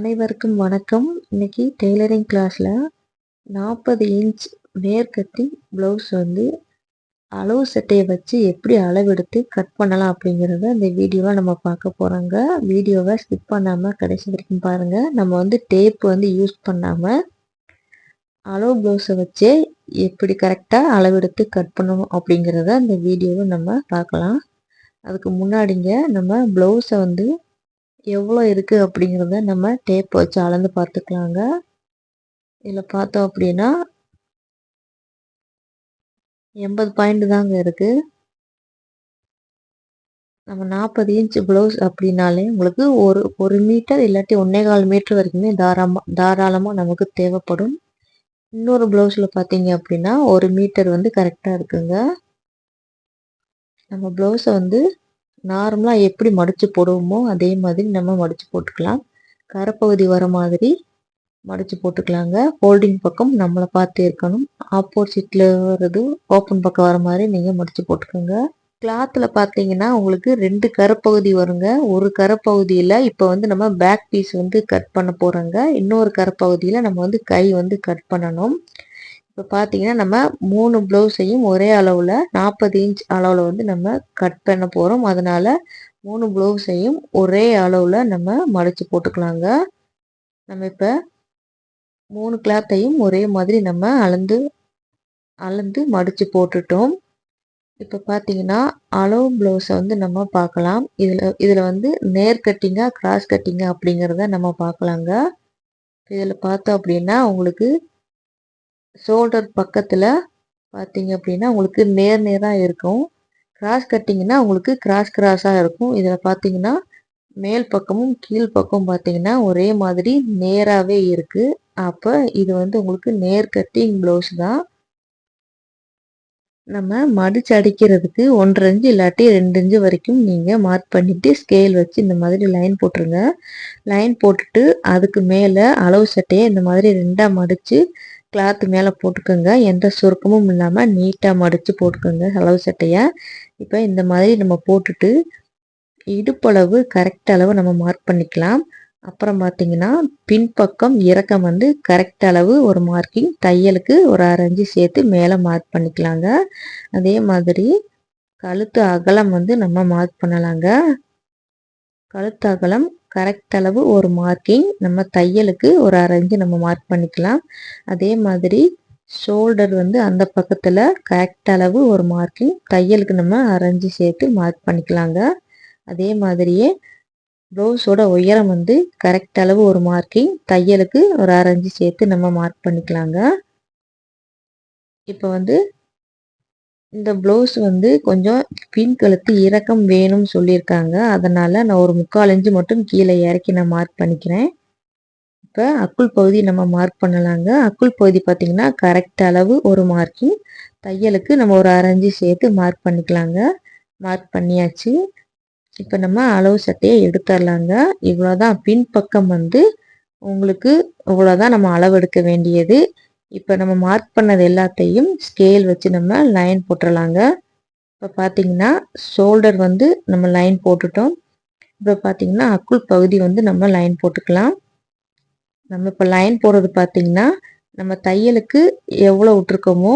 அனைவருக்கும் வணக்கம். இன்னைக்கு டெய்லரிங் கிளாஸில் நாற்பது இன்ச் மேற்கத்தி ப்ளவுஸ் வந்து அளவு சட்டையை வச்சு எப்படி அளவெடுத்து கட் பண்ணலாம் அப்படிங்கிறத இந்த வீடியோவை நம்ம பார்க்க போகிறோங்க வீடியோவை ஸ்கிப் பண்ணாமல் கடைசி வரைக்கும் பாருங்கள் நம்ம வந்து டேப் வந்து யூஸ் பண்ணாமல் அளவு ப்ளவுஸை வச்சே எப்படி கரெக்டாக அளவெடுத்து கட் பண்ணணும் அப்படிங்கிறத இந்த வீடியோவை நம்ம பார்க்கலாம். அதுக்கு முன்னாடிங்க நம்ம ப்ளவுஸை வந்து எவ்வளோ இருக்குது அப்படிங்கிறத நம்ம டேப் வச்சு அளந்து பார்த்துக்கலாங்க. இதில் பார்த்தோம் அப்படின்னா எண்பது பாயிண்ட் தாங்க இருக்குது நம்ம நாற்பது இன்ச் ப்ளவுஸ் அப்படின்னாலே உங்களுக்கு ஒரு ஒரு மீட்டர் இல்லாட்டி ஒன்றே கால் மீட்டர் வரைக்குமே தாராளமாக தாராளமாக நமக்கு தேவைப்படும். இன்னொரு ப்ளவுஸில் பார்த்தீங்க அப்படின்னா ஒரு மீட்டர் வந்து கரெக்டாக இருக்குங்க. நம்ம ப்ளவுஸை வந்து நார்மலாக எப்படி மடித்து போடுவோமோ அதே மாதிரி நம்ம மடித்து போட்டுக்கலாம். கரைப்பகுதி வர மாதிரி மடித்து போட்டுக்கலாங்க. ஹோல்டிங் பக்கம் நம்மளை பார்த்து இருக்கணும். ஆப்போசிட்டில் வர்றது ஓப்பன் பக்கம் வர மாதிரி நீங்கள் மடித்து போட்டுக்கோங்க. கிளாத்தில் பார்த்தீங்கன்னா உங்களுக்கு ரெண்டு கரைப்பகுதி வருங்க. ஒரு கரைப்பகுதியில் இப்போ வந்து நம்ம பேக் பீஸ் வந்து கட் பண்ண போகிறோங்க இன்னொரு கரைப்பகுதியில் நம்ம வந்து கை வந்து கட் பண்ணணும். இப்போ பார்த்தீங்கன்னா நம்ம மூணு ப்ளவுஸையும் ஒரே அளவில் நாற்பது இன்ச் அளவில் வந்து நம்ம கட் பண்ண போகிறோம் அதனால் மூணு ப்ளவுஸையும் ஒரே அளவில் நம்ம மடித்து போட்டுக்கலாங்க. நம்ம இப்போ மூணு கிளாத்தையும் ஒரே மாதிரி நம்ம அளந்து அளந்து மடித்து போட்டுட்டோம். இப்போ பார்த்தீங்கன்னா அளவு ப்ளவுஸை வந்து நம்ம பார்க்கலாம் இதில் இதில் வந்து நேர் கட்டிங்காக கிராஸ் கட்டிங்காக அப்படிங்கிறத நம்ம பார்க்கலாங்க இதில் பார்த்தோம் அப்படின்னா உங்களுக்கு ஷோல்டர் பக்கத்தில் பார்த்தீங்க அப்படின்னா உங்களுக்கு நேர் நேராக இருக்கும். கிராஸ் கட்டிங்கன்னா உங்களுக்கு கிராஸ் கிராஸாக இருக்கும். இதில் பார்த்தீங்கன்னா மேல் பக்கமும் கீழ் பக்கம் பார்த்தீங்கன்னா ஒரே மாதிரி நேராகவே இருக்குது அப்போ இது வந்து உங்களுக்கு நேர் கட்டிங் ப்ளவுஸ் தான். நம்ம மடிச்சு அடிக்கிறதுக்கு ஒன்றரை இன்ச்சு இல்லாட்டி ரெண்டு இஞ்சு வரைக்கும் நீங்கள் மார்க் பண்ணிவிட்டு ஸ்கேல் வச்சு இந்த மாதிரி லைன் போட்டுருங்க. லைன் போட்டுட்டு அதுக்கு மேலே அளவு சட்டையை இந்த மாதிரி ரெண்டாக மடித்து கிளாத் மேலே போட்டுக்கோங்க. எந்த சுருக்கமும் இல்லாமல் நீட்டாக மடித்து போட்டுக்கோங்க. அளவு சட்டையை. இப்போ இந்த மாதிரி நம்ம போட்டுட்டு இடுப்பளவு கரெக்ட் அளவு நம்ம மார்க் பண்ணிக்கலாம். அப்புறம் பார்த்தீங்கன்னா பின்பக்கம் இறக்கம் வந்து கரெக்ட் அளவு ஒரு மார்க்கிங் தையலுக்கு ஒரு அரைஞ்சி சேர்த்து மேலே மார்க் பண்ணிக்கலாங்க. அதே மாதிரி கழுத்து அகலம் வந்து நம்ம மார்க் பண்ணலாங்க. கழுத்தகலம் கரெக்ட் அளவு ஒரு மார்க்கிங் நம்ம தையலுக்கு ஒரு அரைஞ்சு நம்ம மார்க் பண்ணிக்கலாம். அதே மாதிரி ஷோல்டர் வந்து அந்த பக்கத்தில் கரெக்ட் அளவு ஒரு மார்க்கிங் தையலுக்கு நம்ம அரைஞ்சு சேர்த்து மார்க் பண்ணிக்கலாங்க. அதே மாதிரியே ப்ளவுஸோட உயரம் வந்து கரெக்ட் அளவு ஒரு மார்க்கிங் தையலுக்கு ஒரு அரைஞ்சு சேர்த்து நம்ம மார்க் பண்ணிக்கலாங்க. இப்போ வந்து இந்த ப்ளவுஸ் வந்து கொஞ்சம் பின் கழுத்து இறக்கம் வேணும்னு சொல்லியிருக்காங்க. அதனால் நான் ஒரு முக்கால் இஞ்சு மட்டும் கீழே இறக்கி நான் மார்க் பண்ணிக்கிறேன். இப்போ அக்குள் பகுதி நம்ம மார்க் பண்ணலாங்க. அக்குள் பகுதி பார்த்திங்கன்னா கரெக்ட் அளவு ஒரு மார்க்கிங் தையலுக்கு நம்ம ஒரு அரைஞ்சி சேர்த்து மார்க் பண்ணிக்கலாங்க. மார்க் பண்ணியாச்சு. இப்போ நம்ம அளவு சட்டையை எடுத்துடலாங்க. இவ்வளோதான் பின்பக்கம் வந்து உங்களுக்கு இவ்வளோதான் நம்ம அளவு எடுக்க வேண்டியது. இப்போ நம்ம மார்க் பண்ணது எல்லாத்தையும் ஸ்கேல் வச்சு நம்ம லைன் போட்டுடலாங்க இப்போ பார்த்தீங்கன்னா ஷோல்டர் வந்து நம்ம லைன் போட்டுட்டோம். இப்போ பார்த்தீங்கன்னா அக்குள் பகுதி வந்து நம்ம லைன் போட்டுக்கலாம். நம்ம இப்போ லைன் போடுறது பார்த்தீங்கன்னா நம்ம தையலுக்கு எவ்வளோ விட்ருக்கோமோ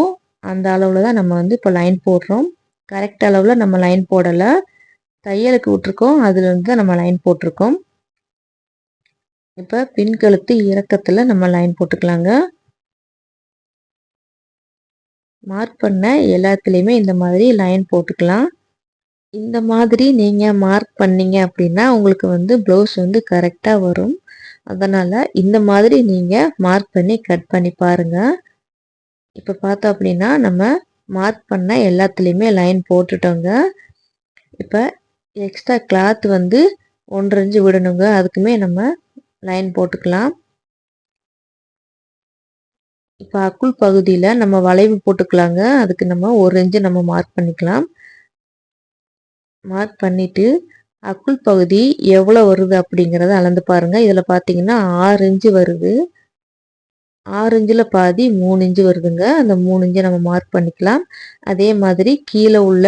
அந்த அளவில் தான் நம்ம வந்து இப்போ லைன் போடுறோம். கரெக்ட் அளவில் நம்ம லைன் போடலை. தையலுக்கு விட்ருக்கோம் அதுலேருந்து தான் நம்ம லைன் போட்டிருக்கோம். இப்போ பின்கழுத்து இறக்கத்தில் நம்ம லைன் போட்டுக்கலாங்க. மார்க் பண்ண எல்லாத்துலேயுமே இந்த மாதிரி லைன் போட்டுக்கலாம். இந்த மாதிரி நீங்கள் மார்க் பண்ணீங்க அப்படின்னா உங்களுக்கு வந்து ப்ளவுஸ் வந்து கரெக்டாக வரும். அதனால் இந்த மாதிரி நீங்கள் மார்க் பண்ணி கட் பண்ணி பாருங்கள் இப்போ பார்த்தோம் அப்படின்னா நம்ம மார்க் பண்ண எல்லாத்துலேயுமே லைன் போட்டுட்டோங்க. இப்போ எக்ஸ்ட்ரா கிளாத் வந்து ஒன்றரைஞ்சு விடணுங்க. அதுக்குமே நம்ம லைன் போட்டுக்கலாம். இப்போ அக்குள் பகுதியில் நம்ம வளைவு போட்டுக்கலாங்க. அதுக்கு நம்ம ஒரு இன்ச்சு நம்ம மார்க் பண்ணிக்கலாம். மார்க் பண்ணிவிட்டு அக்குள் பகுதி எவ்வளோ வருது அப்படிங்கிறத அளந்து பாருங்கள் இதில் பார்த்தீங்கன்னா ஆறு இன்ச்சு வருது. ஆறு இன்ச்சில் பாதி மூணு இன்ச்சு வருதுங்க. அந்த மூணு இன்ச்சை நம்ம மார்க் பண்ணிக்கலாம். அதே மாதிரி கீழே உள்ள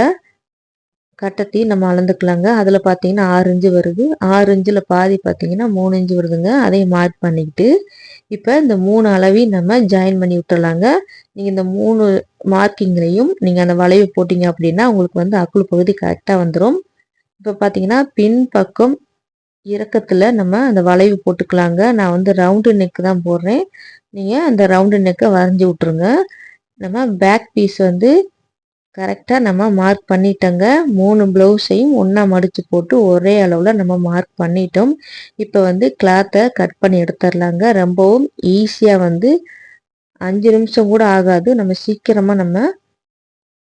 கட்டத்தையும் நம்ம அளந்துக்கலாங்க. அதில் பார்த்தீங்கன்னா ஆறு இஞ்சு வருது. ஆறு இஞ்சில் பாதி பார்த்தீங்கன்னா மூணு இஞ்சு வருதுங்க. அதையும் மார்க் பண்ணிக்கிட்டு இப்போ இந்த மூணு அளவையும் நம்ம ஜாயின் பண்ணி விட்டுறலாங்க. நீங்கள் இந்த மூணு மார்க்கிங்லையும் நீங்கள் அந்த வளைவு போட்டிங்க அப்படின்னா உங்களுக்கு வந்து அக்குள் பகுதி கரெக்டாக வந்துடும் இப்போ பார்த்தீங்கன்னா பின் பக்கம் இறக்கத்தில் நம்ம அந்த வளைவு போட்டுக்கலாங்க. நான் வந்து ரவுண்டு நெக்கு தான் போடுறேன். நீங்கள் அந்த ரவுண்டு நெக்கை வரைஞ்சி விட்ருங்க நம்ம பேக் பீஸ் வந்து கரெக்டாக நம்ம மார்க் பண்ணிட்டோங்க. மூணு ப்ளவுஸையும் ஒன்றா மடித்து போட்டு ஒரே அளவில் நம்ம மார்க் பண்ணிட்டோம். இப்போ வந்து கிளாத்தை கட் பண்ணி எடுத்துடலாங்க. ரொம்பவும் ஈஸியாக வந்து அஞ்சு நிமிஷம் கூட ஆகாது. நம்ம சீக்கிரமாக நம்ம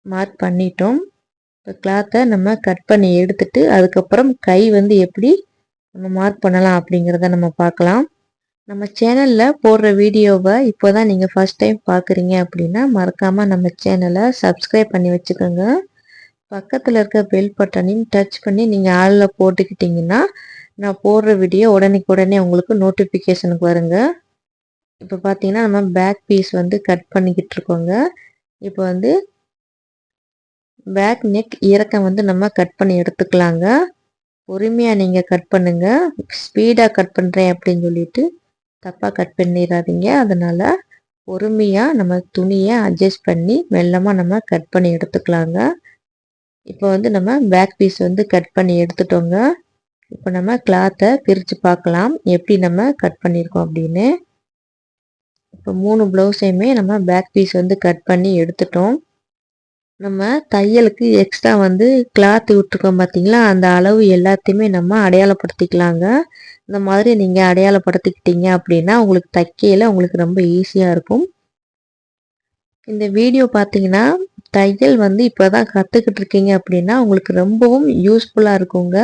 மார்க் பண்ணிட்டோம். இப்போ கிளாத்தை நம்ம கட் பண்ணி எடுத்துட்டு அதுக்கப்புறம் கை வந்து எப்படி நம்ம மார்க் பண்ணலாம் அப்படிங்கிறத நம்ம பார்க்கலாம். நம்ம சேனலில் போடுற வீடியோவை இப்போ தான் நீங்கள் ஃபஸ்ட் டைம் பார்க்குறீங்க அப்படின்னா மறக்காமல் நம்ம சேனலை சப்ஸ்கிரைப் பண்ணி வச்சுக்கோங்க. பக்கத்தில் இருக்க பெல் பட்டனையும் டச் பண்ணி நீங்கள் ஆளில் போட்டுக்கிட்டிங்கன்னா நான் போடுற வீடியோ உடனே உடனே உங்களுக்கு நோட்டிஃபிகேஷனுக்கு வருங்க. இப்போ பார்த்தீங்கன்னா நம்ம பேக் பீஸ் வந்து கட் பண்ணிக்கிட்டு இருக்கோங்க. இப்போ வந்து பேக் நெக் இறக்கம் வந்து நம்ம கட் பண்ணி எடுத்துக்கலாங்க. பொறுமையாக நீங்கள் கட் பண்ணுங்கள் ஸ்பீடாக கட் பண்ணுறேன் அப்படின்னு சொல்லிட்டு தப்பாக கட் பண்ணிடாதீங்க அதனால் பொறுமையாக நம்ம துணியை அட்ஜஸ்ட் பண்ணி மெல்லமாக நம்ம கட் பண்ணி எடுத்துக்கலாங்க. இப்போ வந்து நம்ம பேக் பீஸ் வந்து கட் பண்ணி எடுத்துட்டோங்க. இப்போ நம்ம கிளாத்தை பிரித்து பார்க்கலாம். எப்படி நம்ம கட் பண்ணியிருக்கோம் அப்படின்னு. இப்போ மூணு ப்ளவுஸையுமே நம்ம பேக் பீஸ் வந்து கட் பண்ணி எடுத்துட்டோம். நம்ம தையலுக்கு எக்ஸ்ட்ரா வந்து கிளாத் விட்டுருக்கோம் பார்த்தீங்களா அந்த அளவு எல்லாத்தையுமே நம்ம அடையாளப்படுத்திக்கலாங்க. இந்த மாதிரி நீங்கள் அடையாளப்படுத்திக்கிட்டீங்க அப்படின்னா உங்களுக்கு தைக்கையில் உங்களுக்கு ரொம்ப ஈஸியாக இருக்கும். இந்த வீடியோ பார்த்தீங்கன்னா தையல் வந்து இப்போ தான் கற்றுக்கிட்டு இருக்கீங்க அப்படின்னா உங்களுக்கு ரொம்பவும் யூஸ்ஃபுல்லாக இருக்குங்க.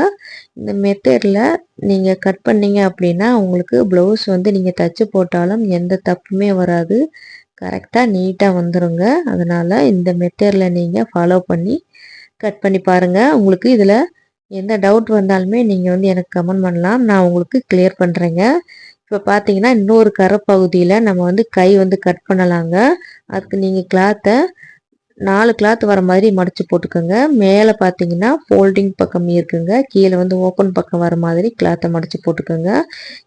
இந்த மெத்தடில் நீங்கள் கட் பண்ணீங்க அப்படின்னா உங்களுக்கு ப்ளவுஸ் வந்து நீங்கள் தைச்சு போட்டாலும் எந்த தப்புமே வராது. கரெக்டாக நீட்டாக வந்துடுங்க அதனால் இந்த மெத்தேடில் நீங்கள் ஃபாலோ பண்ணி கட் பண்ணி பாருங்கள் உங்களுக்கு இதில் எந்த டவுட் வந்தாலுமே நீங்கள் வந்து எனக்கு கமெண்ட் பண்ணலாம். நான் உங்களுக்கு கிளியர் பண்ணுறேங்க இப்போ பார்த்தீங்கன்னா இன்னொரு கரை பகுதியில் நம்ம வந்து கை வந்து கட் பண்ணலாங்க. அதுக்கு நீங்கள் கிளாத்தை நாலு கிளாத் வர மாதிரி மடித்து போட்டுக்கோங்க. மேலே பார்த்தீங்கன்னா ஃபோல்டிங் பக்கம் இருக்குங்க. கீழே வந்து ஓப்பன் பக்கம் வர மாதிரி கிளாத்தை மடித்து போட்டுக்கோங்க.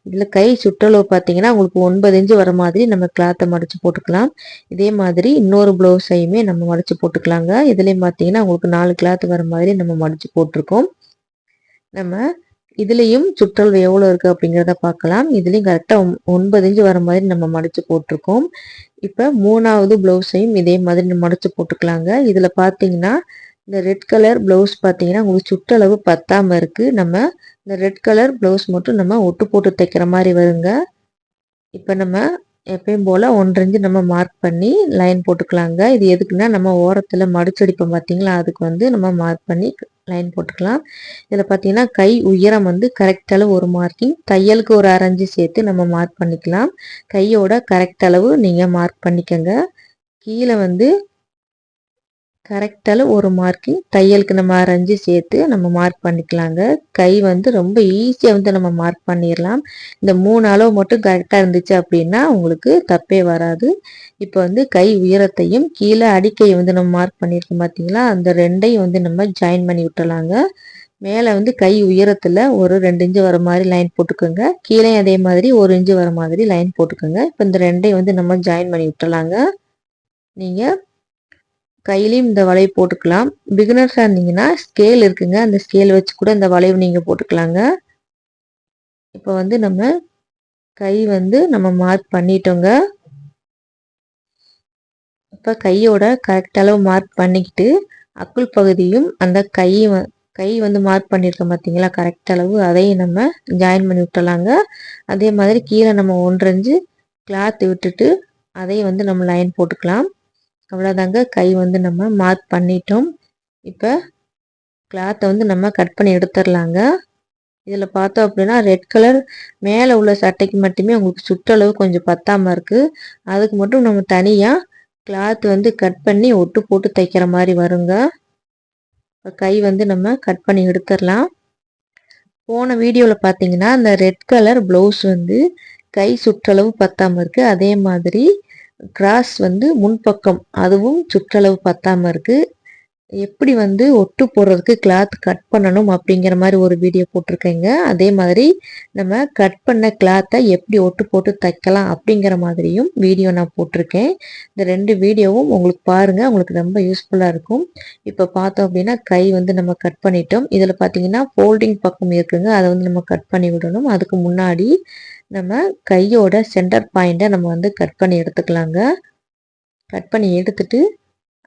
இதில் கை சுற்றளவு பார்த்தீங்கன்னா உங்களுக்கு ஒன்பது இன்ச்சு வர மாதிரி நம்ம கிளாத்தை மடித்து போட்டுக்கலாம். இதே மாதிரி இன்னொரு ப்ளவுஸையுமே நம்ம மடித்து போட்டுக்கலாங்க. இதுலேயும் பார்த்தீங்கன்னா உங்களுக்கு நாலு கிளாத் வர மாதிரி நம்ம மடித்து போட்டிருக்கோம். நம்ம இதுலேயும் சுற்றளவு எவ்வளோ இருக்குது அப்படிங்கிறத பார்க்கலாம். இதுலேயும் கரெக்டாக ஒன்பது இன்ச்சு வர மாதிரி நம்ம மடித்து போட்டிருக்கோம். இப்போ மூணாவது ப்ளவுஸையும் இதே மாதிரி மடித்து போட்டுக்கலாங்க. இதில் பார்த்தீங்கன்னா இந்த ரெட் கலர் ப்ளவுஸ் பார்த்தீங்கன்னா உங்களுக்கு சுற்றளவு பத்தாமல் இருக்குது நம்ம இந்த ரெட் கலர் ப்ளவுஸ் மட்டும் நம்ம ஒட்டு போட்டு தைக்கிற மாதிரி வருங்க. இப்போ நம்ம எப்பயும் போல் ஒன்றஞ்சு நம்ம மார்க் பண்ணி லைன் போட்டுக்கலாங்க. இது எதுக்குன்னா நம்ம ஓரத்தில் மடிச்சடிப்போம் பார்த்தீங்களா அதுக்கு வந்து நம்ம மார்க் பண்ணி லைன் போட்டுக்கலாம். இதில் பார்த்தீங்கன்னா கை உயரம் வந்து கரெக்ட் அளவு ஒரு மார்க்கிங் தையலுக்கு ஒரு அரைஞ்சு சேர்த்து நம்ம மார்க் பண்ணிக்கலாம். கையோட கரெக்ட் அளவு நீங்கள் மார்க் பண்ணிக்கோங்க. கீழே வந்து கரெக்டால ஒரு மார்க்கிங் தையலுக்கு நம்ம அரைஞ்சி சேர்த்து நம்ம மார்க் பண்ணிக்கலாங்க. கை வந்து ரொம்ப ஈஸியாக வந்து நம்ம மார்க் பண்ணிடலாம் இந்த மூணு அளவு மட்டும் கரெக்டாக இருந்துச்சு அப்படின்னா உங்களுக்கு தப்பே வராது. இப்போ வந்து கை உயரத்தையும் கீழே அடிக்கையை வந்து நம்ம மார்க் பண்ணியிருக்கோம் பார்த்தீங்களா அந்த ரெண்டையும் வந்து நம்ம ஜாயின் பண்ணி விட்டுலாங்க மேலே வந்து கை உயரத்தில் ஒரு ரெண்டு இன்ச்சு வர மாதிரி லைன் போட்டுக்கோங்க. கீழே அதே மாதிரி ஒரு இன்ச்சு வர மாதிரி லைன் போட்டுக்கோங்க. இப்போ இந்த ரெண்டையும் வந்து நம்ம ஜாயின் பண்ணி விட்டுலாங்க நீங்கள் கையிலையும் இந்த வளைவு போட்டுக்கலாம். பிகினர்ஸாக இருந்தீங்கன்னா ஸ்கேல் இருக்குங்க. அந்த ஸ்கேல் வச்சு கூட இந்த வளைவு நீங்கள் போட்டுக்கலாங்க. இப்போ வந்து நம்ம கை வந்து நம்ம மார்க் பண்ணிட்டோங்க. இப்போ கையோட கரெக்ட் அளவு மார்க் பண்ணிக்கிட்டு அக்குள் பகுதியும் அந்த கை கை வந்து மார்க் பண்ணியிருக்கோம் பார்த்தீங்களா? கரெக்ட் அளவு. அதையும் நம்ம ஜாயின் பண்ணி விட்டலாங்க அதே மாதிரி கீழே நம்ம ஒன்றஞ்சு கிளாத் விட்டுட்டு அதையும் வந்து நம்ம லைன் போட்டுக்கலாம். அவ்வளோதாங்க கை வந்து நம்ம மார்க் பண்ணிட்டோம். இப்போ கிளாத்தை வந்து நம்ம கட் பண்ணி எடுத்துடலாங்க. இதில் பார்த்தோம் அப்படின்னா ரெட் கலர் மேலே உள்ள சட்டைக்கு மட்டுமே உங்களுக்கு சுற்றளவு கொஞ்சம் பத்தாமல் இருக்குது அதுக்கு மட்டும் நம்ம தனியாக கிளாத் வந்து கட் பண்ணி ஒட்டு போட்டு தைக்கிற மாதிரி வருங்க. கை வந்து நம்ம கட் பண்ணி எடுத்துடலாம். போன வீடியோவில் பார்த்தீங்கன்னா அந்த ரெட் கலர் ப்ளவுஸ் வந்து கை சுற்றளவு பத்தாமல் இருக்குது அதே மாதிரி கிராஸ் வந்து முன்பக்கம் அதுவும் சுற்றளவு பத்தாமல் இருக்குது எப்படி வந்து ஒட்டு போடுறதுக்கு கிளாத் கட் பண்ணணும் அப்படிங்கிற மாதிரி ஒரு வீடியோ போட்டிருக்கேங்க. அதே மாதிரி நம்ம கட் பண்ண கிளாத்தை எப்படி ஒட்டு போட்டு தைக்கலாம் அப்படிங்கிற மாதிரியும் வீடியோ நான் போட்டிருக்கேன். இந்த ரெண்டு வீடியோவும் உங்களுக்கு பாருங்கள் உங்களுக்கு ரொம்ப யூஸ்ஃபுல்லாக இருக்கும். இப்போ பார்த்தோம் அப்படின்னா கை வந்து நம்ம கட் பண்ணிட்டோம். இதில் பார்த்தீங்கன்னா ஃபோல்டிங் பக்கம் இருக்குங்க அதை வந்து நம்ம கட் பண்ணி விடணும். அதுக்கு முன்னாடி நம்ம கையோட சென்டர் பாயிண்ட்டை நம்ம வந்து கட் பண்ணி எடுத்துக்கலாங்க. கட் பண்ணி எடுத்துட்டு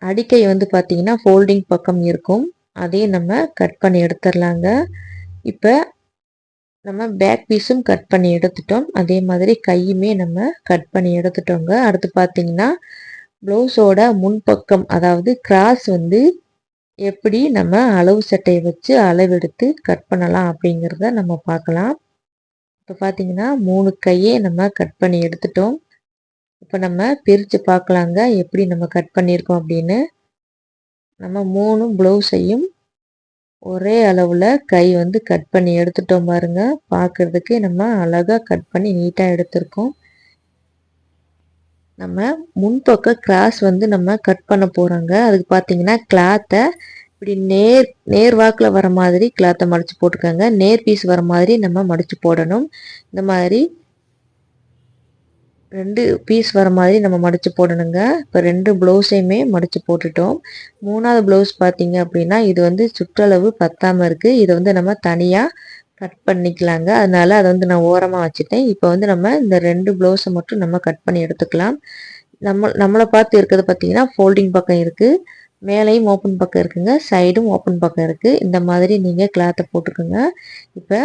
அடிக்கை வந்து பார்த்திங்கன்னா ஃபோல்டிங் பக்கம் இருக்கும். அதையும் நம்ம கட் பண்ணி எடுத்துடலாங்க. இப்போ நம்ம பேக் பீஸும் கட் பண்ணி எடுத்துட்டோம். அதே மாதிரி கையுமே நம்ம கட் பண்ணி எடுத்துட்டோங்க. அடுத்து பார்த்தீங்கன்னா ப்ளவுஸோட முன்பக்கம் அதாவது கிராஸ் வந்து எப்படி நம்ம அளவு சட்டையை வச்சு அளவெடுத்து கட் பண்ணலாம் அப்படிங்கிறத நம்ம பார்க்கலாம். இப்போ பார்த்தீங்கன்னா மூணு கையே நம்ம கட் பண்ணி எடுத்துட்டோம். இப்போ நம்ம பிரித்து பார்க்கலாங்க எப்படி நம்ம கட் பண்ணியிருக்கோம் அப்படின்னு. நம்ம மூணு ப்ளவுஸையும் ஒரே அளவில் கை வந்து கட் பண்ணி எடுத்துட்டோம் பாருங்க. பார்க்குறதுக்கு நம்ம அழகாக கட் பண்ணி நீட்டாக எடுத்திருக்கோம். நம்ம முன்பக்க கிராஸ் வந்து நம்ம கட் பண்ண போகிறோங்க அதுக்கு பார்த்தீங்கன்னா கிளாத்தை இப்படி நேர் நேர் வாக்கில் வர மாதிரி கிளாத்தை மடித்து போட்டுக்கோங்க. நேர் பீஸ் வர மாதிரி நம்ம மடித்து போடணும். இந்த மாதிரி ரெண்டு பீஸ் வர மாதிரி நம்ம மடித்து போடணுங்க. இப்போ ரெண்டு ப்ளவுஸையுமே மடித்து போட்டுட்டோம். மூணாவது ப்ளவுஸ் பார்த்தீங்க அப்படின்னா இது வந்து சுற்றளவு பத்தாமல் இருக்குது இதை வந்து நம்ம தனியாக கட் பண்ணிக்கலாங்க. அதனால அதை வந்து நான் ஓரமாக வச்சுட்டேன். இப்போ வந்து நம்ம இந்த ரெண்டு ப்ளவுஸை மட்டும் நம்ம கட் பண்ணி எடுத்துக்கலாம். நம்ம நம்மளை பார்த்து இருக்கிறது பார்த்தீங்கன்னா ஃபோல்டிங் பக்கம் இருக்குது மேலேயும் ஓப்பன் பக்கம் இருக்குங்க. சைடும் ஓப்பன் பக்கம் இருக்குது இந்த மாதிரி நீங்கள் கிளாத்தை போட்டுக்கோங்க. இப்போ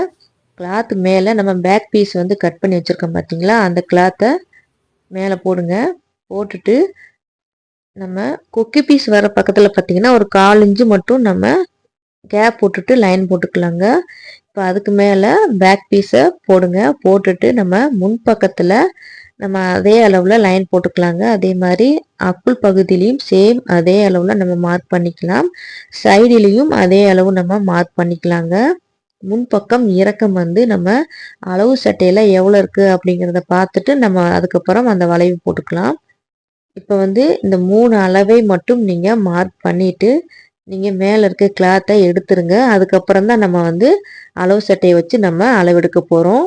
கிளாத் மேலே நம்ம பேக் பீஸ் வந்து கட் பண்ணி வச்சுருக்கோம் பார்த்தீங்களா அந்த கிளாத்தை மேலே போடுங்க. போட்டுட்டு நம்ம கொக்கி பீஸ் வர பக்கத்தில் பார்த்தீங்கன்னா ஒரு கால் இன்ச்சு மட்டும் நம்ம கேப் போட்டுட்டு லைன் போட்டுக்கலாங்க. இப்போ அதுக்கு மேலே பேக் பீஸை போடுங்க. போட்டுட்டு நம்ம முன் பக்கத்தில் நம்ம அதே அளவில் லைன் போட்டுக்கலாங்க. அதே மாதிரி அக்குள் பகுதியிலையும் சேம் அதே அளவில் நம்ம மார்க் பண்ணிக்கலாம். சைடிலையும் அதே அளவு நம்ம மார்க் பண்ணிக்கலாங்க. முன்பக்கம் இறக்கம் வந்து நம்ம அளவு சட்டையில் எவ்வளோ இருக்குது அப்படிங்கிறத பார்த்துட்டு நம்ம அதுக்கப்புறம் அந்த வளைவு போட்டுக்கலாம். இப்போ வந்து இந்த மூணு அளவை மட்டும் நீங்கள் மார்க் பண்ணிவிட்டு நீங்கள் மேலே இருக்க கிளாத்தை எடுத்துருங்க. அதுக்கப்புறம் தான் நம்ம வந்து அளவு சட்டையை வச்சு நம்ம அளவெடுக்க போகிறோம்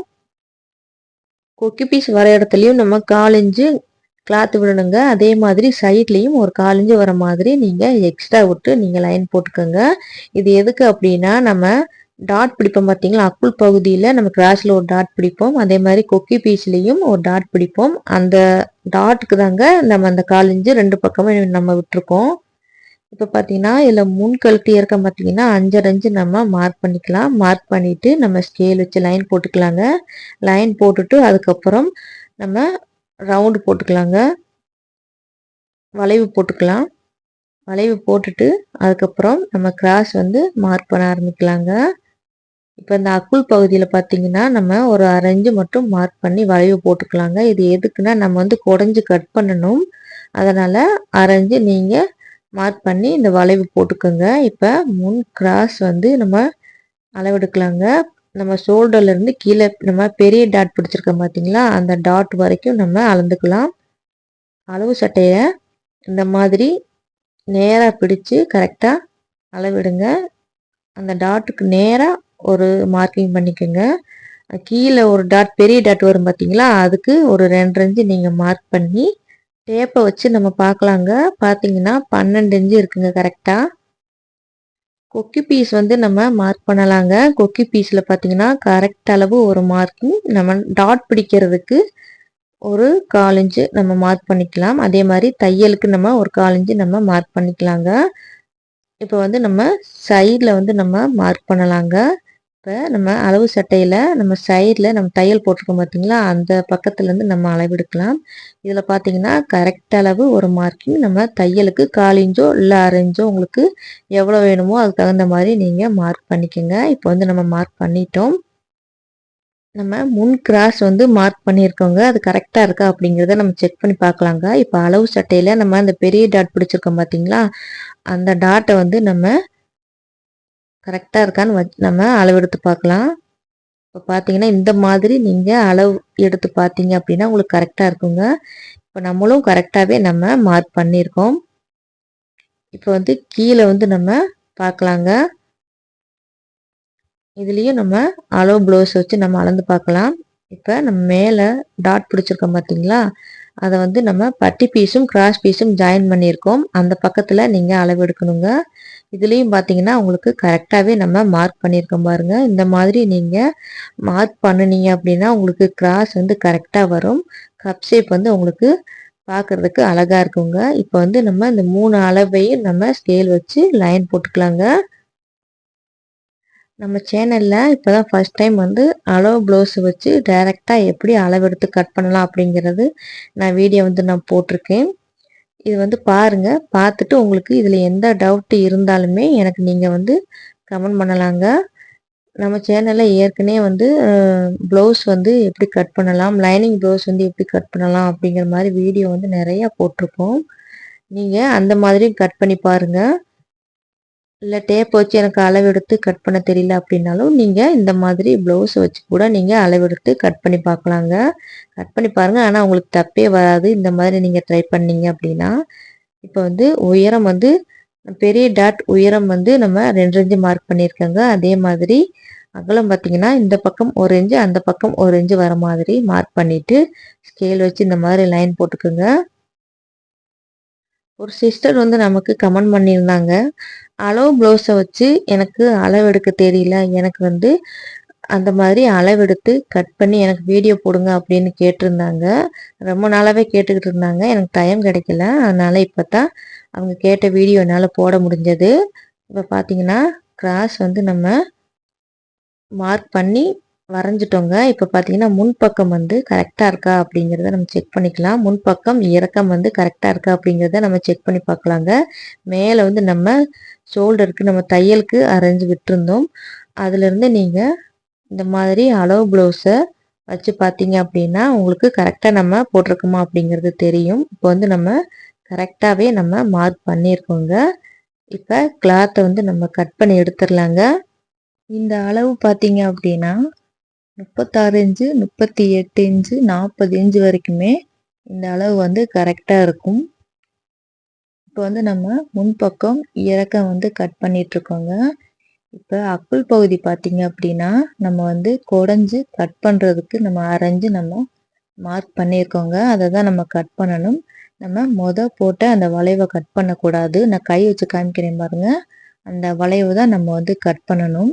கொக்கி பீஸ் வர இடத்துலையும் நம்ம காலஞ்சு கிளாத் விடணுங்க. அதே மாதிரி சைட்லேயும் ஒரு காலஞ்சு வர மாதிரி நீங்கள் எக்ஸ்ட்ரா விட்டு நீங்கள் லைன் போட்டுக்கோங்க. இது எதுக்கு அப்படின்னா நம்ம டாட் பிடிப்போம் பார்த்தீங்களா? அக்குள் பகுதியில் நம்ம கிராஸில் ஒரு டாட் பிடிப்போம். அதே மாதிரி கொக்கி பீஸ்லேயும் ஒரு டாட் பிடிப்போம். அந்த டாட்டுக்கு தாங்க நம்ம அந்த காலிஞ்சு ரெண்டு பக்கமும் நம்ம விட்டுருக்கோம். இப்போ பார்த்தீங்கன்னா இதில் முன் கழுத்து இறக்கம் பார்த்தீங்கன்னா அஞ்சரை அஞ்சு நம்ம மார்க் பண்ணிக்கலாம். மார்க் பண்ணிவிட்டு நம்ம ஸ்கேல் வச்சு லைன் போட்டுக்கலாங்க. லைன் போட்டுட்டு அதுக்கப்புறம் நம்ம ரவுண்டு போட்டுக்கலாங்க. வளைவு போட்டுக்கலாம். வளைவு போட்டுட்டு அதுக்கப்புறம் நம்ம கிராஸ் வந்து மார்க் பண்ண ஆரம்பிக்கலாங்க. இப்போ இந்த அக்குள் பகுதியில் பார்த்தீங்கன்னா நம்ம ஒரு அரைஞ்சு மட்டும் மார்க் பண்ணி வளைவு போட்டுக்கலாங்க. இது எதுக்குன்னா நம்ம வந்து குடஞ்சி கட் பண்ணணும். அதனால் அரைஞ்சு நீங்கள் மார்க் பண்ணி இந்த வளைவு போட்டுக்கோங்க. இப்போ முன் கிராஸ் வந்து நம்ம அளவெடுக்கலாங்க. நம்ம ஷோல்டர்லேருந்து கீழே நம்ம பெரிய டாட் பிடிச்சிருக்கோம் பார்த்தீங்களா அந்த டாட் வரைக்கும் நம்ம அளந்துக்கலாம். அளவு சட்டையை இந்த மாதிரி நேராக பிடிச்சு கரெக்டாக அளவிடுங்க. அந்த டாட்டுக்கு நேராக ஒரு மார்க்கிங் பண்ணிக்கோங்க. கீழே ஒரு டாட் பெரிய டாட் வரும் பார்த்தீங்களா அதுக்கு ஒரு ரெண்டு இன்ச்சு நீங்கள் மார்க் பண்ணி டேப்பை வச்சு நம்ம பார்க்கலாங்க பார்த்தீங்கன்னா பன்னெண்டு இன்ச்சு இருக்குங்க கரெக்டாக கொக்கி பீஸ் வந்து நம்ம மார்க் பண்ணலாங்க. கொக்கி பீஸில் பார்த்தீங்கன்னா கரெக்ட் அளவு ஒரு மார்க்கிங் நம்ம டாட் பிடிக்கிறதுக்கு ஒரு கால் இன்ச்சு நம்ம மார்க் பண்ணிக்கலாம். அதே மாதிரி தையலுக்கு நம்ம ஒரு கால் இன்ச்சு நம்ம மார்க் பண்ணிக்கலாங்க. இப்போ வந்து நம்ம சைடில் வந்து நம்ம மார்க் பண்ணலாங்க. இப்போ நம்ம அளவு சட்டையில் நம்ம சைடில் நம்ம தையல் போட்டிருக்கோம் பார்த்தீங்களா அந்த பக்கத்துலேருந்து நம்ம அளவெடுக்கலாம் இதில் பார்த்தீங்கன்னா கரெக்ட் அளவு ஒரு மார்க்கிங் நம்ம தையலுக்கு கால் இஞ்சோ இல்லை அரை இஞ்சோ உங்களுக்கு எவ்வளோ வேணுமோ அதுக்கு தகுந்த மாதிரி நீங்கள் மார்க் பண்ணிக்கோங்க. இப்போ வந்து நம்ம மார்க் பண்ணிட்டோம். நம்ம முன் கிராஸ் வந்து மார்க் பண்ணியிருக்கோங்க. அது கரெக்டாக இருக்கா அப்படிங்கிறத நம்ம செக் பண்ணி பார்க்கலாங்க. இப்போ அளவு சட்டையில் நம்ம அந்த பெரிய டாட் பிடிச்சிருக்கோம் பார்த்தீங்களா அந்த டாட்டை வந்து நம்ம கரெக்டாக இருக்கான்னு வச் நம்ம அளவெடுத்து பார்க்கலாம். இப்போ பார்த்தீங்கன்னா இந்த மாதிரி நீங்கள் அளவு எடுத்து பார்த்தீங்க அப்படின்னா உங்களுக்கு கரெக்டாக இருக்குங்க. இப்போ நம்மளும் கரெக்டாகவே நம்ம மார்க் பண்ணியிருக்கோம். இப்போ வந்து கீழே வந்து நம்ம பார்க்கலாங்க. இதுலேயும் நம்ம அளவு ப்ளவுஸ் வச்சு நம்ம அளந்து பார்க்கலாம். இப்போ நம்ம மேலே டாட் பிடிச்சிருக்கோம் பார்த்தீங்களா அதை வந்து நம்ம பட்டி பீஸும் கிராஸ் பீஸும் ஜாயின் பண்ணியிருக்கோம். அந்த பக்கத்தில் நீங்கள் அளவு எடுக்கணுங்க. இதுலேயும் பார்த்தீங்கன்னா உங்களுக்கு கரெக்டாகவே நம்ம மார்க் பண்ணியிருக்கோம் பாருங்கள் இந்த மாதிரி நீங்கள் மார்க் பண்ணினீங்க அப்படின்னா உங்களுக்கு கிராஸ் வந்து கரெக்டாக வரும். கப் ஷேப் வந்து உங்களுக்கு பார்க்குறதுக்கு அழகாக இருக்குங்க. இப்போ வந்து நம்ம இந்த மூணு அளவையும் நம்ம ஸ்கேல் வச்சு லைன் போட்டுக்கலாங்க. நம்ம சேனலில் இப்போ தான் ஃபஸ்ட் டைம் வந்து அளவு ப்ளவுஸ் வச்சு டைரெக்டாக எப்படி அளவெடுத்து கட் பண்ணலாம் அப்படிங்கிறது நான் வீடியோ வந்து நான் போட்டிருக்கேன். இது வந்து பாருங்கள் பார்த்துட்டு உங்களுக்கு இதில் எந்த டவுட்டு இருந்தாலுமே எனக்கு நீங்கள் வந்து கமெண்ட் பண்ணலாங்க. நம்ம சேனலில் ஏற்கனவே வந்து ப்ளவுஸ் வந்து எப்படி கட் பண்ணலாம் லைனிங் ப்ளவுஸ் வந்து எப்படி கட் பண்ணலாம் அப்படிங்கிற மாதிரி வீடியோ வந்து நிறையா போட்டிருக்கோம். நீங்கள் அந்த மாதிரியும் கட் பண்ணி பாருங்கள் இல்லை டேப் வச்சு எனக்கு அளவெடுத்து கட் பண்ண தெரியல அப்படின்னாலும் நீங்கள் இந்த மாதிரி ப்ளவுஸ் வச்சு கூட நீங்கள் அளவெடுத்து கட் பண்ணி பார்க்கலாங்க. கட் பண்ணி பாருங்கள் ஆனால் உங்களுக்கு தப்பே வராது. இந்த மாதிரி நீங்கள் ட்ரை பண்ணீங்க அப்படின்னா இப்போ வந்து உயரம் வந்து பெரிய டாட் உயரம் வந்து நம்ம ரெண்டு இன்ச்சு மார்க் பண்ணியிருக்கோங்க. அதே மாதிரி அகலம் பார்த்தீங்கன்னா இந்த பக்கம் ஒரு இன்ச்சு அந்த பக்கம் ஒரு இன்ச்சு வர மாதிரி மார்க் பண்ணிவிட்டு ஸ்கேல் வச்சு இந்த மாதிரி லைன் போட்டுக்கோங்க. ஒரு சிஸ்டர் வந்து நமக்கு கமெண்ட் பண்ணியிருந்தாங்க. அளவு ப்ளவுஸை வச்சு எனக்கு அளவெடுக்க தெரியல. எனக்கு வந்து அந்த மாதிரி அளவெடுத்து கட் பண்ணி எனக்கு வீடியோ போடுங்க அப்படின்னு கேட்டிருந்தாங்க. ரொம்ப நாளாகவே கேட்டுக்கிட்டு இருந்தாங்க. எனக்கு டைம் கிடைக்கல. அதனால் இப்போ தான் அவங்க கேட்ட வீடியோ என்னால் போட முடிஞ்சது. இப்போ பார்த்தீங்கன்னா கிராஸ் வந்து நம்ம மார்க் பண்ணி வரைஞ்சிட்டோங்க. இப்போ பார்த்தீங்கன்னா முன்பக்கம் வந்து கரெக்டாக இருக்கா அப்படிங்கிறத நம்ம செக் பண்ணிக்கலாம். முன்பக்கம் இறக்கம் வந்து கரெக்டாக இருக்கா அப்படிங்கிறத நம்ம செக் பண்ணி பார்க்கலாங்க. மேலே வந்து நம்ம ஷோல்டருக்கு நம்ம தையலுக்கு அரைஞ்சு விட்டுருந்தோம். அதுலேருந்து நீங்கள் இந்த மாதிரி அளவு ப்ளவுஸை வச்சு பார்த்தீங்க அப்படின்னா உங்களுக்கு கரெக்டாக நம்ம போட்டிருக்கோமா அப்படிங்கிறது தெரியும். இப்போ வந்து நம்ம கரெக்டாகவே நம்ம மார்க் பண்ணியிருக்கோங்க. இப்போ கிளாத்தை வந்து நம்ம கட் பண்ணி எடுத்துடலாங்க. இந்த அளவு பார்த்தீங்க அப்படின்னா முப்பத்தாறு இன்ச்சு முப்பத்தி எட்டு இன்ச்சு நாற்பது இன்ச்சு வரைக்குமே இந்த அளவு வந்து கரெக்டாக இருக்கும். இப்போ வந்து நம்ம முன்பக்கம் இறக்கம் வந்து கட் பண்ணிகிட்ருக்கோங்க இப்போ அக்குள் பகுதி பார்த்தீங்க அப்படின்னா நம்ம வந்து குடஞ்சி கட் பண்ணுறதுக்கு நம்ம அரைஞ்சு நம்ம மார்க் பண்ணியிருக்கோங்க. அதை தான் நம்ம கட் பண்ணணும். நம்ம மொத போட்ட அந்த வளைவை கட் பண்ணக்கூடாது. நான் கை வச்சு காமிக்கிறேன் பாருங்கள் அந்த வளைவு தான் நம்ம வந்து கட் பண்ணணும்.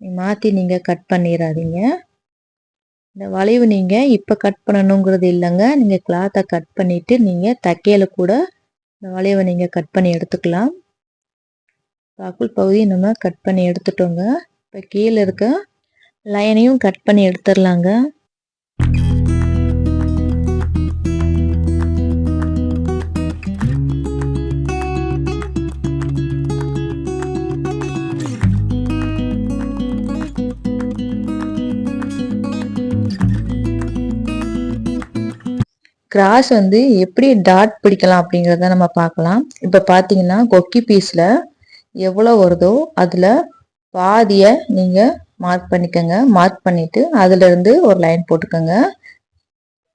மாற்றி நீங்கள் கட் பண்ணிடாதீங்க இந்த வளைவு நீங்கள் இப்போ கட் பண்ணணுங்கிறது இல்லைங்க. நீங்கள் கிளாத்தை கட் பண்ணிவிட்டு நீங்கள் தைக்கையில் கூட இந்த வளைவை நீங்கள் கட் பண்ணி எடுத்துக்கலாம். காக்குள் பகுதியை நம்ம கட் பண்ணி எடுத்துட்டோங்க. இப்போ கீழே இருக்க லைனையும் கட் பண்ணி எடுத்துடலாங்க. கிராஸ் வந்து எப்படி டாட் பிடிக்கலாம் அப்படிங்கிறத நம்ம பார்க்கலாம். இப்போ பார்த்தீங்கன்னா கொக்கி பீஸில் எவ்வளோ வருதோ அதில் பாதியை நீங்கள் மார்க் பண்ணிக்கோங்க. மார்க் பண்ணிவிட்டு அதுலேருந்து ஒரு லைன் போட்டுக்கோங்க.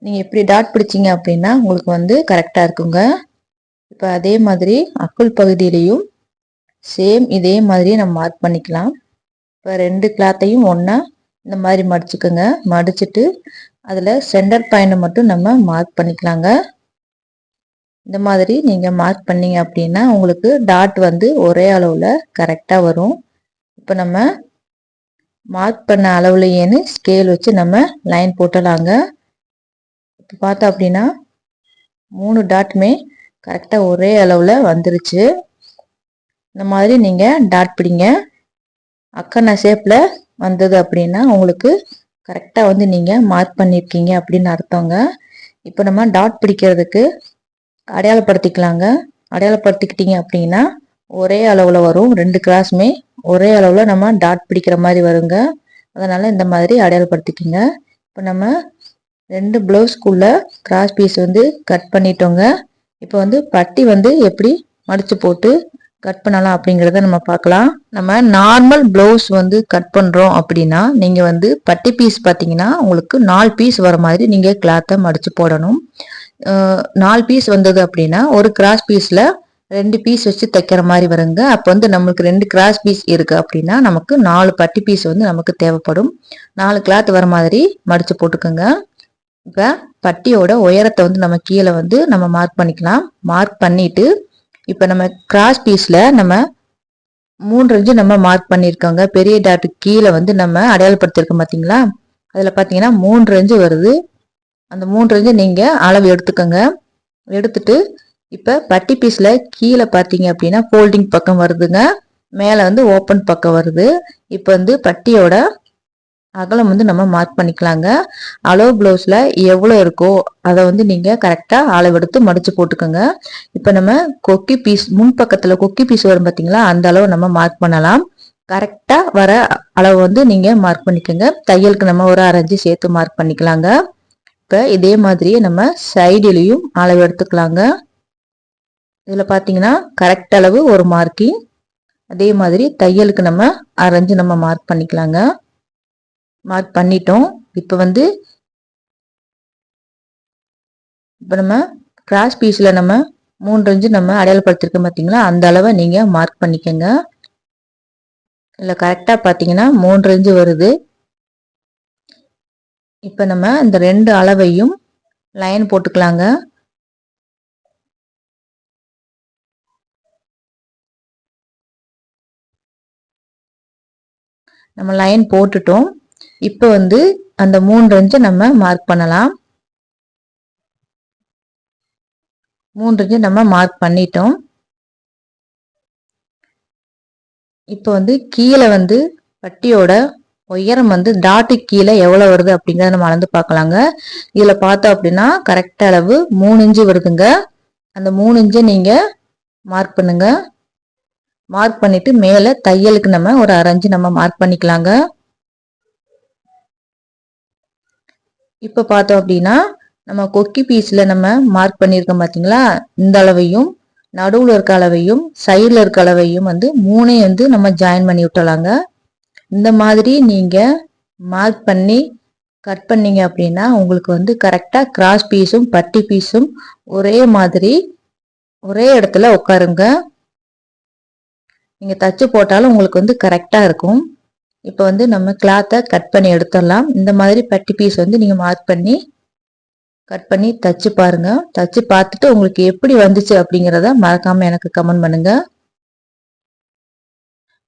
நீங்கள் எப்படி டாட் பிடிச்சிங்க அப்படின்னா உங்களுக்கு வந்து கரெக்டாக இருக்குங்க. இப்போ அதே மாதிரி அக்குள் பகுதியிலையும் சேம் இதே மாதிரி நம்ம மார்க் பண்ணிக்கலாம். இப்போ ரெண்டு கிளாத்தையும் ஒன்றா இந்த மாதிரி மடிச்சுக்கோங்க. மடிச்சுட்டு அதில் சென்டர் பாயிண்டை மட்டும் நம்ம மார்க் பண்ணிக்கலாங்க. இந்த மாதிரி நீங்கள் மார்க் பண்ணீங்க அப்படின்னா உங்களுக்கு டாட் வந்து ஒரே அளவில் கரெக்டாக வரும். இப்போ நம்ம மார்க் பண்ண அளவுலையேன்னு ஸ்கேல் வச்சு நம்ம லைன் போட்டலாங்க. இப்போ பார்த்தோம் அப்படின்னா மூணு டாட்டுமே கரெக்டாக ஒரே அளவில் வந்துருச்சு. இந்த மாதிரி நீங்கள் டாட் பிடிங்க. அக்கண்ணா ஷேப்பில் வந்தது அப்படின்னா உங்களுக்கு கரெக்டாக வந்து நீங்கள் மார்க் பண்ணியிருக்கீங்க அப்படின்னு அர்த்தங்க. இப்போ நம்ம டாட் பிடிக்கிறதுக்கு அடையாளப்படுத்திக்கலாங்க. அடையாளப்படுத்திக்கிட்டீங்க அப்படின்னா ஒரே அளவில் வரும். ரெண்டு கிளாஸுமே ஒரே அளவில் நம்ம டாட் பிடிக்கிற மாதிரி வருங்க. அதனால் இந்த மாதிரி அடையாளப்படுத்திக்கிங்க. இப்போ நம்ம ரெண்டு ப்ளவுஸ்க்குள்ளே கிராஸ் பீஸ் வந்து கட் பண்ணிட்டோங்க. இப்போ வந்து பட்டி வந்து எப்படி மடித்து போட்டு கட் பண்ணலாம் அப்படிங்கிறத நம்ம பார்க்கலாம். நம்ம நார்மல் ப்ளவுஸ் வந்து கட் பண்ணுறோம் அப்படின்னா நீங்கள் வந்து பட்டி பீஸ் பார்த்தீங்கன்னா உங்களுக்கு நாலு பீஸ் வர மாதிரி நீங்கள் கிளாத்தை மடித்து போடணும். நாலு பீஸ் வந்தது அப்படின்னா ஒரு கிராஸ் பீஸில் ரெண்டு பீஸ் வச்சு தைக்கிற மாதிரி வருங்க. அப்போ வந்து நம்மளுக்கு ரெண்டு கிராஸ் பீஸ் இருக்குது அப்படின்னா நமக்கு நாலு பட்டி பீஸ் வந்து நமக்கு தேவைப்படும். நாலு கிளாத் வர மாதிரி மடித்து போட்டுக்கோங்க. இப்போ பட்டியோட உயரத்தை வந்து நம்ம கீழே வந்து நம்ம மார்க் பண்ணிக்கலாம். மார்க் பண்ணிவிட்டு இப்போ நம்ம கிராஸ் பீஸில் நம்ம மூன்று இன்ச்சு நம்ம மார்க் பண்ணியிருக்கோங்க. பெரிய டாட்டு கீழே வந்து நம்ம அடையாளப்படுத்தியிருக்கோம் பார்த்தீங்களா அதில் பார்த்தீங்கன்னா மூன்று இன்ச்சு வருது. அந்த மூன்று இன்ச்சு நீங்கள் அளவு எடுத்துக்கோங்க. எடுத்துட்டு இப்போ பட்டி பீஸில் கீழே பார்த்தீங்க அப்படின்னா ஃபோல்டிங் பக்கம் வருதுங்க. மேலே வந்து ஓப்பன் பக்கம் வருது. இப்போ வந்து பட்டியோட அகலம் வந்து நம்ம மார்க் பண்ணிக்கலாங்க. அளவு ப்ளவுஸில் எவ்வளோ இருக்கோ அதை வந்து நீங்கள் கரெக்டாக அளவெடுத்து மடித்து போட்டுக்கோங்க. இப்போ நம்ம கொக்கி பீஸ் முன் பக்கத்தில் கொக்கி பீஸ் வரும் பார்த்தீங்களா அந்த அளவு நம்ம மார்க் பண்ணலாம். கரெக்டாக வர அளவு வந்து நீங்கள் மார்க் பண்ணிக்கோங்க. தையலுக்கு நம்ம ஒரு அரைஞ்சி சேர்த்து மார்க் பண்ணிக்கலாங்க. இப்போ இதே மாதிரியே நம்ம சைடுலேயும் அளவு எடுத்துக்கலாங்க. இதில் பார்த்தீங்கன்னா கரெக்ட் அளவு ஒரு மார்க்கிங் அதே மாதிரி தையலுக்கு நம்ம அரைஞ்சு நம்ம மார்க் பண்ணிக்கலாங்க. மார்க் பண்ணிட்டோம். இப்போ வந்து இப்போ நம்ம கிராஸ் பீஸில் நம்ம மூன்று இன்ச்சு நம்ம அடையாளப்படுத்திருக்கோம் பார்த்தீங்களா அந்த அளவை நீங்கள் மார்க் பண்ணிக்கோங்க. இல்லை கரெக்டாக பார்த்தீங்கன்னா மூன்று இன்ச்சு வருது. இப்போ நம்ம இந்த ரெண்டு அளவையும் லைன் போட்டுக்கலாங்க. நம்ம லைன் போட்டுட்டோம். இப்போ வந்து அந்த மூன்று இன்ச்சை நம்ம மார்க் பண்ணலாம். மூன்று இன்ச்சு நம்ம மார்க் பண்ணிட்டோம். இப்போ வந்து கீழே வந்து பட்டியோட உயரம் வந்து டாட்டு கீழே எவ்வளோ வருது அப்படிங்கிறத நம்ம அளந்து பார்க்கலாங்க. இதில் பார்த்தோம் அப்படின்னா கரெக்ட் அளவு மூணு இன்ச்சு வருதுங்க. அந்த மூணு இன்ச்சை நீங்கள் மார்க் பண்ணுங்க. மார்க் பண்ணிட்டு மேலே தையலுக்கு நம்ம ஒரு அரைஞ்சு நம்ம மார்க் பண்ணிக்கலாங்க. இப்போ பார்த்தோம் அப்படின்னா நம்ம கொக்கி பீஸில் நம்ம மார்க் பண்ணியிருக்கோம் பார்த்தீங்களா? இந்த அளவையும் நடுவில் இருக்க அளவையும் சைடில் இருக்க அளவையும் வந்து மூணையும் வந்து நம்ம ஜாயின் பண்ணி விட்டலாங்க இந்த மாதிரி நீங்கள் மார்க் பண்ணி கட் பண்ணீங்க அப்படின்னா உங்களுக்கு வந்து கரெக்டாக கிராஸ் பீஸும் பட்டி பீஸும் ஒரே மாதிரி ஒரே இடத்துல உட்காருங்க. நீங்கள் தச்சு போட்டாலும் உங்களுக்கு வந்து கரெக்டாக இருக்கும். இப்போ வந்து நம்ம கிளாத்தை கட் பண்ணி எடுத்துடலாம். இந்த மாதிரி பட்டி பீஸ் வந்து நீங்கள் மார்க் பண்ணி கட் பண்ணி தச்சு பாருங்கள் தச்சு பார்த்துட்டு உங்களுக்கு எப்படி வந்துச்சு அப்படிங்கிறத மறக்காமல் எனக்கு கமெண்ட் பண்ணுங்கள்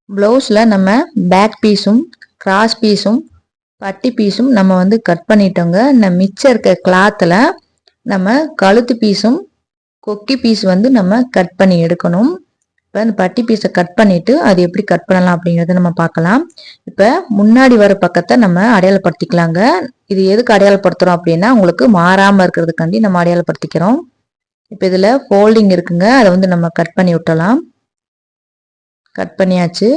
ப்ளவுஸில் நம்ம பேக் பீஸும் கிராஸ் பீஸும் பட்டி பீஸும் நம்ம வந்து கட் பண்ணிட்டோங்க. இந்த மிச்சம் இருக்க கிளாத்தில் நம்ம கழுத்து பீஸும் கொக்கி பீஸ் வந்து நம்ம கட் பண்ணி எடுக்கணும். இப்போ அந்த பட்டி பீஸை கட் பண்ணிட்டு அது எப்படி கட் பண்ணலாம் அப்படிங்கிறத நம்ம பார்க்கலாம். இப்போ முன்னாடி வர பக்கத்தை நம்ம அடையாளப்படுத்திக்கலாங்க. இது எதுக்கு அடையாளப்படுத்துகிறோம் அப்படின்னா உங்களுக்கு மாறாமல் இருக்கிறதுக்காண்டி நம்ம அடையாளப்படுத்திக்கிறோம். இப்போ இதில் ஃபோல்டிங் இருக்குங்க. அதை வந்து நம்ம கட் பண்ணி விட்டலாம் கட் பண்ணியாச்சு.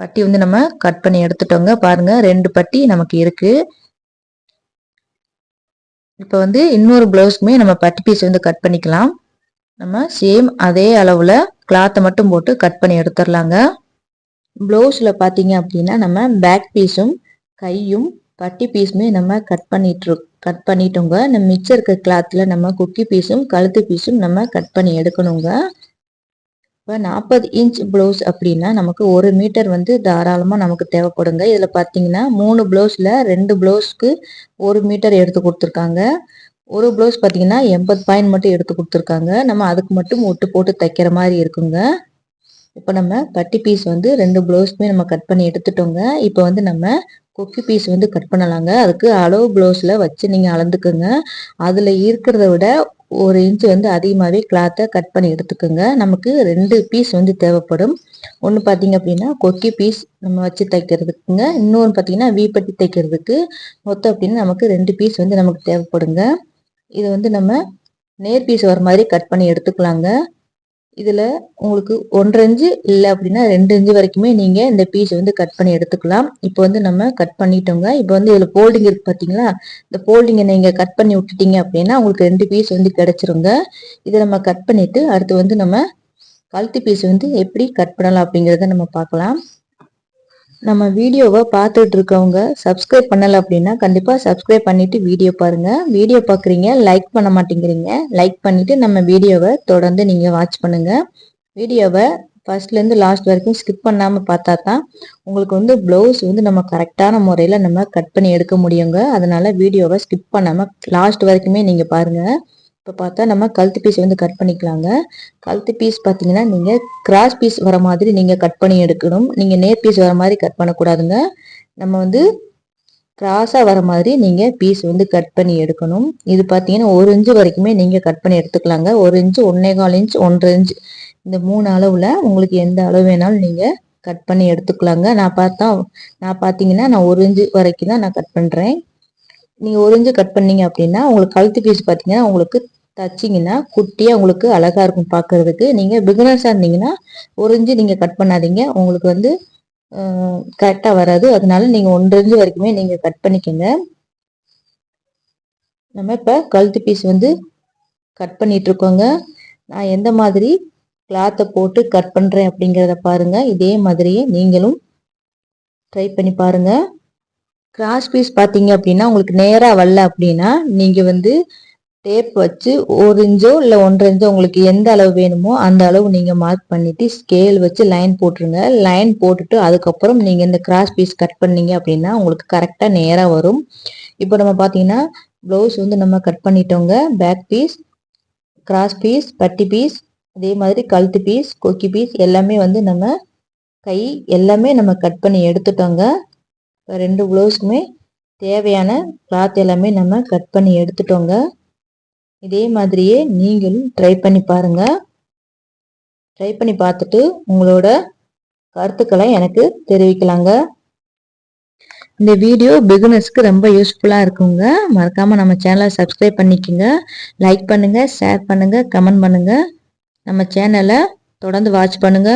பட்டி வந்து நம்ம கட் பண்ணி எடுத்துட்டோங்க. பாருங்கள் ரெண்டு பட்டி நமக்கு இருக்குது இப்போ வந்து இன்னொரு ப்ளவுஸ்க்குமே நம்ம பட்டி பீஸ் வந்து கட் பண்ணிக்கலாம். நம்ம சேம் அதே அளவில் கிளாத்தை மட்டும் போட்டு கட் பண்ணி எடுத்துடலாங்க ப்ளவுஸில் பார்த்தீங்க அப்படின்னா நம்ம பேக் பீஸும் கையும் பட்டி பீஸுமே நம்ம கட் பண்ணிட்டு கட் பண்ணிட்டோங்க. நம்ம மிச்சம் இருக்க கிளாத்தில் நம்ம குக்கி பீஸும் கழுத்து பீஸும் நம்ம கட் பண்ணி எடுக்கணுங்க. இப்போ நாற்பது இன்ச் ப்ளவுஸ் அப்படின்னா நமக்கு ஒரு மீட்டர் வந்து தாராளமாக நமக்கு தேவைப்படுங்க இதில் பார்த்தீங்கன்னா மூணு ப்ளவுஸில் ரெண்டு ப்ளவுஸ்க்கு ஒரு மீட்டர் எடுத்து கொடுத்துருக்காங்க. ஒரு ப்ளவுஸ் பார்த்தீங்கன்னா எண்பது பாயிண்ட் மட்டும் எடுத்து கொடுத்துருக்காங்க. நம்ம அதுக்கு மட்டும் ஒட்டு போட்டு தைக்கிற மாதிரி இருக்குங்க. இப்போ நம்ம பட்டி பீஸ் வந்து ரெண்டு ப்ளவுஸ்மே நம்ம கட் பண்ணி எடுத்துட்டோங்க. இப்போ வந்து நம்ம கொக்கி பீஸ் வந்து கட் பண்ணலாங்க. அதுக்கு அளவு ப்ளவுஸில் வச்சு நீங்கள் அளந்துக்குங்க. அதில் இருக்கிறத விட ஒரு இன்ச்சு வந்து அதிகமாகவே கிளாத்தை கட் பண்ணி எடுத்துக்கோங்க. நமக்கு ரெண்டு பீஸ் வந்து தேவைப்படும். ஒன்று பார்த்தீங்க அப்படின்னா கொக்கி பீஸ் நம்ம வச்சு தைக்கிறதுக்குங்க. இன்னொன்று பார்த்தீங்கன்னா வீப்பட்டி தைக்கிறதுக்கு. மொத்தம் அப்படின்னா நமக்கு ரெண்டு பீஸ் வந்து நமக்கு தேவைப்படுங்க. இதை வந்து நம்ம நேர் பீஸ் வர மாதிரி கட் பண்ணி எடுத்துக்கலாங்க. இதில் உங்களுக்கு ஒன்றரை இன்ச்சு இல்லை அப்படின்னா ரெண்டு இன்ச்சு வரைக்குமே நீங்கள் இந்த பீஸ் வந்து கட் பண்ணி எடுத்துக்கலாம். இப்போ வந்து நம்ம கட் பண்ணிட்டோங்க. இப்போ வந்து இதில் ஃபோல்டிங் இருக்குது பார்த்தீங்களா இந்த ஃபோல்டிங்கை நீங்கள் கட் பண்ணி விட்டுட்டீங்க அப்படின்னா உங்களுக்கு ரெண்டு பீஸ் வந்து கிடச்சிருங்க. இதை நம்ம கட் பண்ணிவிட்டு அடுத்து வந்து நம்ம கழுத்து பீஸ் வந்து எப்படி கட் பண்ணலாம் அப்படிங்கிறத நம்ம பார்க்கலாம். நம்ம வீடியோவை பார்த்துட்டு இருக்கவங்க சப்ஸ்கிரைப் பண்ணலை அப்படின்னா கண்டிப்பாக சப்ஸ்கிரைப் பண்ணிவிட்டு வீடியோ பாருங்கள் வீடியோ பார்க்குறீங்க லைக் பண்ண மாட்டேங்கிறீங்க லைக் பண்ணிவிட்டு நம்ம வீடியோவை தொடர்ந்து நீங்கள் வாட்ச் பண்ணுங்கள் வீடியோவை ஃபர்ஸ்ட்லேருந்து லாஸ்ட் வரைக்கும் ஸ்கிப் பண்ணாமல் பார்த்தா தான் உங்களுக்கு வந்து ப்ளவுஸ் வந்து நம்ம கரெக்டான முறையில் நம்ம கட் பண்ணி எடுக்க முடியுங்க. அதனால் வீடியோவை ஸ்கிப் பண்ணாமல் லாஸ்ட் வரைக்குமே நீங்கள் பாருங்கள் இப்போ பார்த்தா நம்ம கழுத்து பீஸ் வந்து கட் பண்ணிக்கலாங்க. கழுத்து பீஸ் பார்த்தீங்கன்னா நீங்கள் கிராஸ் பீஸ் வர மாதிரி நீங்கள் கட் பண்ணி எடுக்கணும். நீங்கள் நேர் பீஸ் வர மாதிரி கட் பண்ணக்கூடாதுங்க. நம்ம வந்து கிராஸாக வர மாதிரி நீங்கள் பீஸ் வந்து கட் பண்ணி எடுக்கணும். இது பார்த்தீங்கன்னா ஒரு இன்ச்சு வரைக்குமே நீங்கள் கட் பண்ணி எடுத்துக்கலாங்க. ஒரு இன்ச்சு ஒன்றே கால் இன்ச் ஒன்றரை இன்ச் இந்த மூணு அளவில் உங்களுக்கு எந்த அளவு வேணாலும் நீங்கள் கட் பண்ணி எடுத்துக்கலாங்க. நான் பார்த்தா நான் பார்த்தீங்கன்னா நான் ஒரு இன்ச்சு வரைக்கும் தான் நான் கட் பண்ணுறேன் நீங்கள் ஒரு இன்ச்சு கட் பண்ணீங்க அப்படின்னா உங்களுக்கு கழுத்து பீஸ் பார்த்தீங்கன்னா உங்களுக்கு தச்சிங்கன்னா குட்டியாக உங்களுக்கு அழகாக இருக்கும் பார்க்குறதுக்கு நீங்கள் பிகினர்ஸாக இருந்தீங்கன்னா ஒரு நீங்கள் கட் பண்ணாதீங்க. உங்களுக்கு வந்து கரெக்டாக வராது. அதனால நீங்கள் ஒன்றரை வரைக்குமே நீங்கள் கட் பண்ணிக்கோங்க. நம்ம இப்போ கழுத்து பீஸ் வந்து கட் பண்ணிட்டு இருக்கோங்க. நான் எந்த மாதிரி கிளாத்தை போட்டு கட் பண்ணுறேன் அப்படிங்கிறத பாருங்கள் இதே மாதிரியே நீங்களும் ட்ரை பண்ணி பாருங்கள் கிராஸ் பீஸ் பார்த்தீங்க அப்படின்னா உங்களுக்கு நேராக வரல அப்படின்னா நீங்கள் வந்து டேப் வச்சு ஒரு இன்ச்சோ இல்லை ஒன்றரை இன்ச்சோ உங்களுக்கு எந்த அளவு வேணுமோ அந்த அளவு நீங்கள் மார்க் பண்ணிவிட்டு ஸ்கேல் வச்சு லைன் போட்டுருங்க. லைன் போட்டுட்டு அதுக்கப்புறம் நீங்கள் இந்த கிராஸ் பீஸ் கட் பண்ணீங்க அப்படின்னா உங்களுக்கு கரெக்டாக நேராக வரும். இப்போ நம்ம பார்த்தீங்கன்னா ப்ளவுஸ் வந்து நம்ம கட் பண்ணிட்டோங்க. பேக் பீஸ் கிராஸ் பீஸ் பட்டி பீஸ் அதே மாதிரி கழுத்து பீஸ் கொக்கி பீஸ் எல்லாமே வந்து நம்ம கை எல்லாமே நம்ம கட் பண்ணி எடுத்துட்டோங்க. இப்போ ரெண்டு ப்ளவுஸ்க்குமே தேவையான கிளாத் எல்லாமே நம்ம கட் பண்ணி எடுத்துட்டோங்க. இதே மாதிரியே நீங்களும் ட்ரை பண்ணி பாருங்க. ட்ரை பண்ணி பார்த்துட்டு உங்களோட கருத்துக்களை எனக்கு தெரிவிக்கலாங்க. இந்த வீடியோ பிகினர்ஸ்க்கு ரொம்ப யூஸ்ஃபுல்லாக இருக்குங்க. மறக்காமல் நம்ம சேனலை சப்ஸ்கிரைப் பண்ணிக்கோங்க. லைக் பண்ணுங்கள் ஷேர் பண்ணுங்கள் கமெண்ட் பண்ணுங்கள் நம்ம சேனலை தொடர்ந்து வாட்ச் பண்ணுங்கள்